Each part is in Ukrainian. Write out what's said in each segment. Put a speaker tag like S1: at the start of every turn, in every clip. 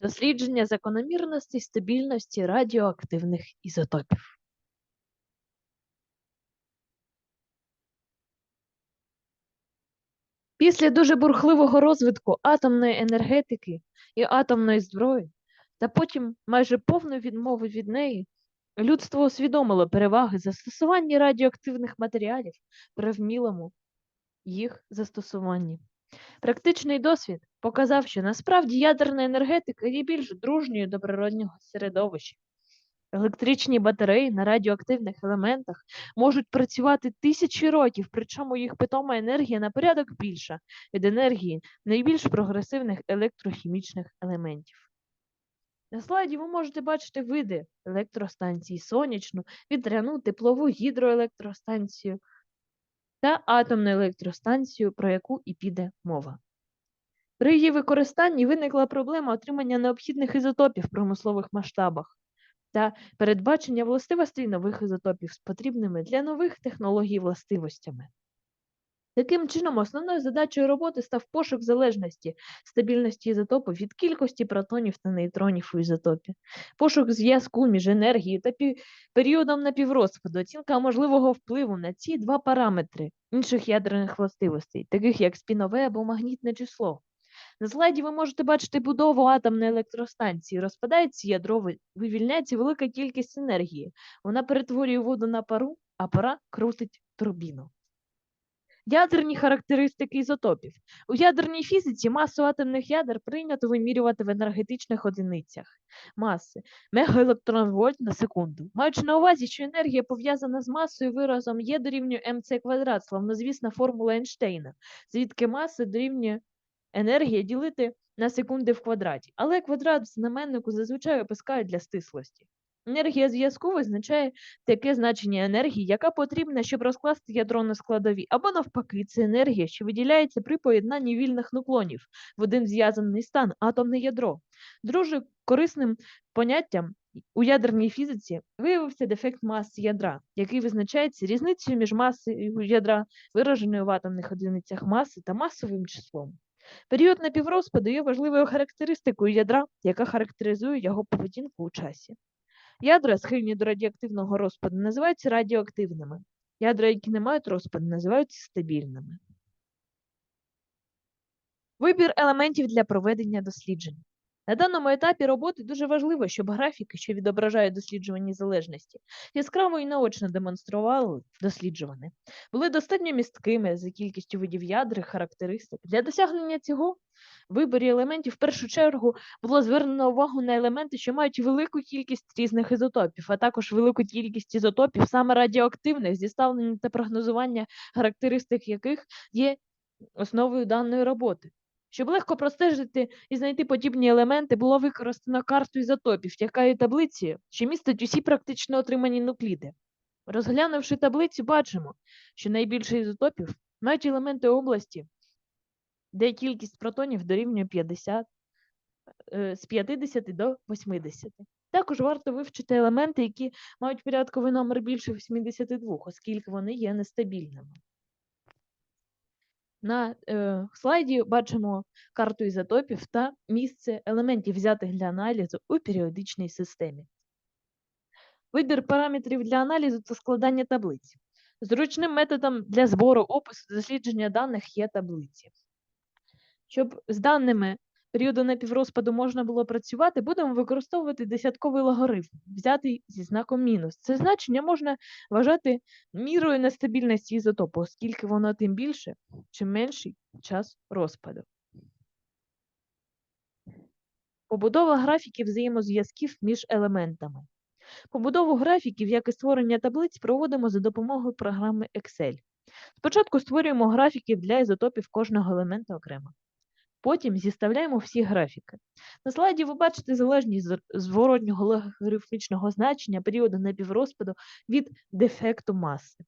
S1: Дослідження закономірностей стабільності радіоактивних ізотопів. Після дуже бурхливого розвитку атомної енергетики і атомної зброї, та потім майже повної відмови від неї, людство усвідомило переваги застосування радіоактивних матеріалів при вмілому їх застосуванні. Практичний досвід показав, що насправді ядерна енергетика є більш дружньою до природнього середовища. Електричні батареї на радіоактивних елементах можуть працювати тисячі років, причому їх питома енергія на порядок більша від енергії найбільш прогресивних електрохімічних елементів. На слайді ви можете бачити види електростанції сонячну, вітряну, теплову гідроелектростанцію та атомну електростанцію, про яку і піде мова. При її використанні виникла проблема отримання необхідних ізотопів в промислових масштабах та передбачення властивостей нових ізотопів з потрібними для нових технологій властивостями. Таким чином, основною задачею роботи став пошук залежності стабільності ізотопу від кількості протонів та нейтронів у ізотопі, пошук зв'язку між енергією та пі- періодом напіврозпаду, оцінка можливого впливу на ці два параметри інших ядерних властивостей, таких як спінове або магнітне число. На слайді ви можете бачити будову атомної електростанції. Розпадається ядро, вивільняється велика кількість енергії. Вона перетворює воду на пару, а пара крутить турбіну. Ядерні характеристики ізотопів. У ядерній фізиці масу атомних ядер прийнято вимірювати в енергетичних одиницях маси мегаелектронвольт на секунду. Маючи на увазі, що енергія пов'язана з масою виразом Є дорівнює МЦ квадрат, славнозвісна формула Ейнштейна, звідки маса дорівнює енергія ділити на секунди в квадраті. Але квадрат в знаменнику зазвичай опускають для стислості. Енергія зв'язку визначає таке значення енергії, яка потрібна, щоб розкласти ядро на складові, або навпаки, це енергія, що виділяється при поєднанні вільних нуклонів в один зв'язаний стан атомне ядро. Дуже корисним поняттям у ядерній фізиці виявився дефект маси ядра, який визначається різницею між масою ядра, вираженою в атомних одиницях маси та масовим числом. Період напіврозпаду є важливою характеристикою ядра, яка характеризує його поведінку у часі. Ядра, схильні до радіоактивного розпаду, називаються радіоактивними. Ядра, які не мають розпаду, називаються стабільними. Вибір елементів для проведення досліджень. На даному етапі роботи дуже важливо, щоб графіки, що відображають досліджувані залежності, яскраво і наочно демонстрували досліджуване, були достатньо місткими за кількістю видів ядер і характеристик. Для досягнення цього виборі елементів в першу чергу було звернено увагу на елементи, що мають велику кількість різних ізотопів, а також велику кількість ізотопів саме радіоактивних, зіставлення та прогнозування характеристик яких є основою даної роботи. Щоб легко простежити і знайти подібні елементи, було використано карту ізотопів, яка є таблицею, що містить усі практично отримані нукліди. Розглянувши таблицю, бачимо, що найбільше ізотопів мають елементи області, де кількість протонів дорівнює 50, е, з 50 до 80. Також варто вивчити елементи, які мають порядковий номер більше 82, оскільки вони є нестабільними. На е, слайді бачимо карту ізотопів та місце елементів, взятих для аналізу у періодичній системі. Вибір параметрів для аналізу та складання таблиць. Зручним методом для збору опису дослідження даних є таблиці. Щоб з даними періоду напіврозпаду можна було працювати, будемо використовувати десятковий логарифм, взятий зі знаком мінус. Це значення можна вважати мірою нестабільності ізотопу, оскільки воно тим більше, чим менший час розпаду. Побудова графіків взаємозв'язків між елементами. Побудову графіків, як і створення таблиць, проводимо за допомогою програми Excel. Спочатку створюємо графіки для ізотопів кожного елемента окремо. Потім зіставляємо всі графіки. На слайді ви бачите залежність зворотнього логарифмічного значення періоду напіврозпаду від дефекту маси.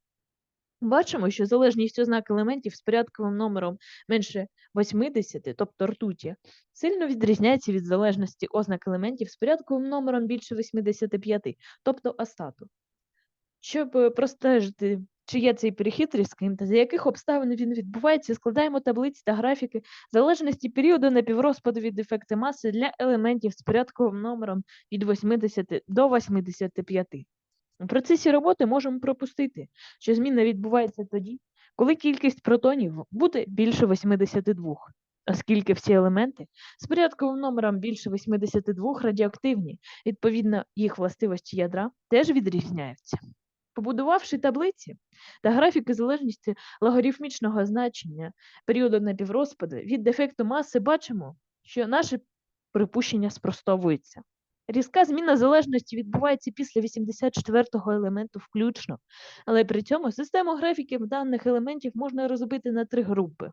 S1: Бачимо, що залежність ознак елементів з порядковим номером менше 80, тобто ртуті, сильно відрізняється від залежності ознак елементів з порядковим номером більше 85, тобто астату. Щоб е, простежити, чи є цей перехід різким, та за яких обставин він відбувається, складаємо таблиці та графіки залежності періоду напіврозпаду від ефекту маси для елементів з порядковим номером від 80 до 85. У процесі роботи можемо пропустити, що зміна відбувається тоді, коли кількість протонів буде більше 82, оскільки всі елементи з порядковим номером більше 82 радіоактивні, відповідно, їх властивості ядра теж відрізняються. Побудувавши таблиці та графіки залежності логарифмічного значення періоду напіврозпаду від дефекту маси, бачимо, що наше припущення спростовується. Різка зміна залежності відбувається після 84-го елементу включно, але при цьому систему графіків даних елементів можна розбити на три групи.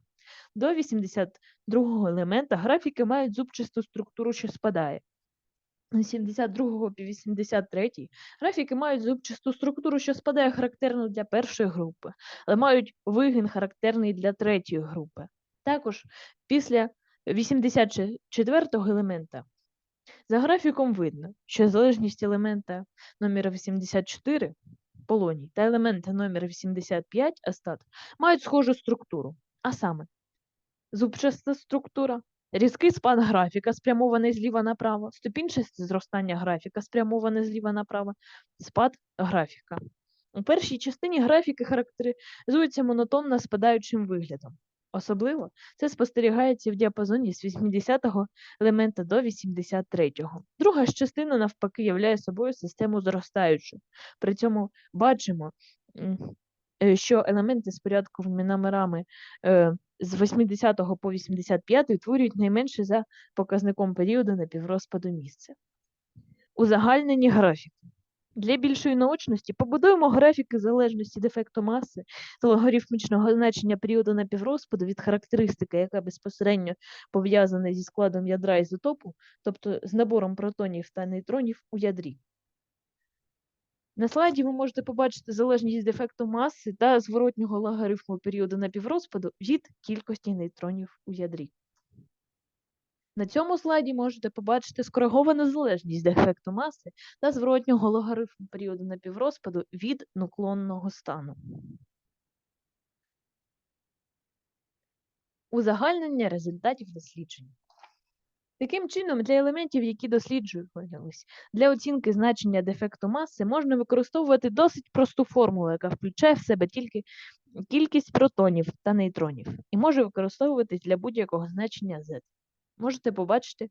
S1: До 82-го елемента графіки мають зубчасту структуру, що спадає. З 72 по 83 графіки мають зубчасту структуру, що спадає характерно для першої групи, але мають вигін характерний для третьої групи. Також після 84-го елемента за графіком видно, що залежність елемента номера 84 полоній та елемента номера 85 астат мають схожу структуру, а саме зубчаста структура, різкий спад графіка, спрямований зліва направо, ступінчасте зростання графіка, спрямоване зліва направо, спад графіка. У першій частині графіки характеризуються монотонно спадаючим виглядом. Особливо це спостерігається в діапазоні з 80-го елемента до 83-го. Друга ж частина, навпаки, являє собою систему зростаючу. При цьому бачимо, що елементи з порядковими номерами е, з 80 по 85 утворюють найменше за показником періоду напіврозпаду місця. Узагальнені графіки. Для більшої наочності побудуємо графіки залежності дефекту маси та логарифмічного значення періоду напіврозпаду від характеристики, яка безпосередньо пов'язана зі складом ядра ізотопу, тобто з набором протонів та нейтронів у ядрі. На слайді ви можете побачити залежність дефекту маси та зворотнього логарифму періоду напіврозпаду від кількості нейтронів у ядрі. На цьому слайді можете побачити скориговану залежність дефекту маси та зворотнього логарифму періоду напіврозпаду від нуклонного стану. Узагальнення результатів досліджень. Таким чином, для елементів, які досліджувались, для оцінки значення дефекту маси можна використовувати досить просту формулу, яка включає в себе тільки кількість протонів та нейтронів, і може використовуватись для будь-якого значення z. Можете побачити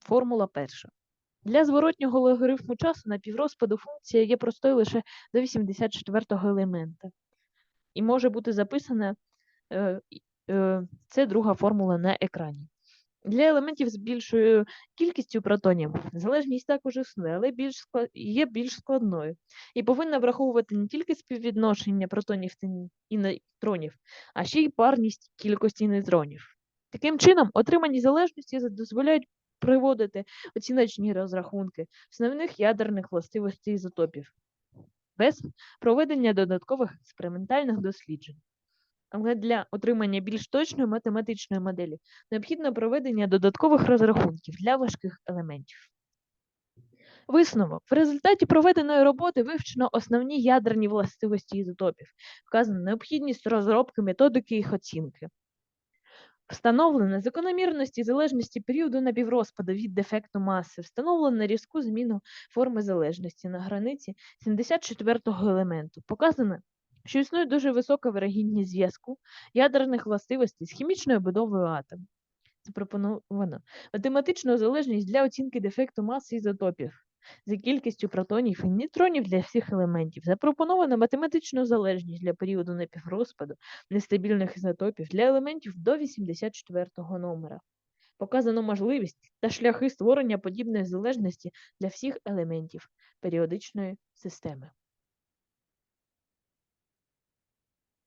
S1: формула перша. Для зворотнього логарифму часу на піврозпаду функція є простою лише до 84-го елемента. І може бути записана е, е, це друга формула на екрані. Для елементів з більшою кількістю протонів залежність також існує, але більш є більш складною і повинна враховувати не тільки співвідношення протонів і нейтронів, а ще й парність кількості нейтронів. Таким чином, отримані залежності дозволяють приводити оціночні розрахунки основних ядерних властивостей ізотопів без проведення додаткових експериментальних досліджень. Але для отримання більш точної математичної моделі необхідно проведення додаткових розрахунків для важких елементів. Висновок. В результаті проведеної роботи вивчено основні ядерні властивості ізотопів, вказана необхідність розробки методики їх оцінки. Встановлено закономірності залежності періоду напіврозпаду від дефекту маси, встановлено різку зміну форми залежності на границі 74-го елементу. Показано, що існує дуже висока вирогідність зв'язку ядерних властивостей з хімічною будовою атому. Запропоновано математичну залежність для оцінки дефекту маси ізотопів за кількістю протонів і нейтронів для всіх елементів. Запропоновано математичну залежність для періоду напіврозпаду нестабільних ізотопів для елементів до 84-го номера. Показано можливість та шляхи створення подібної залежності для всіх елементів періодичної системи.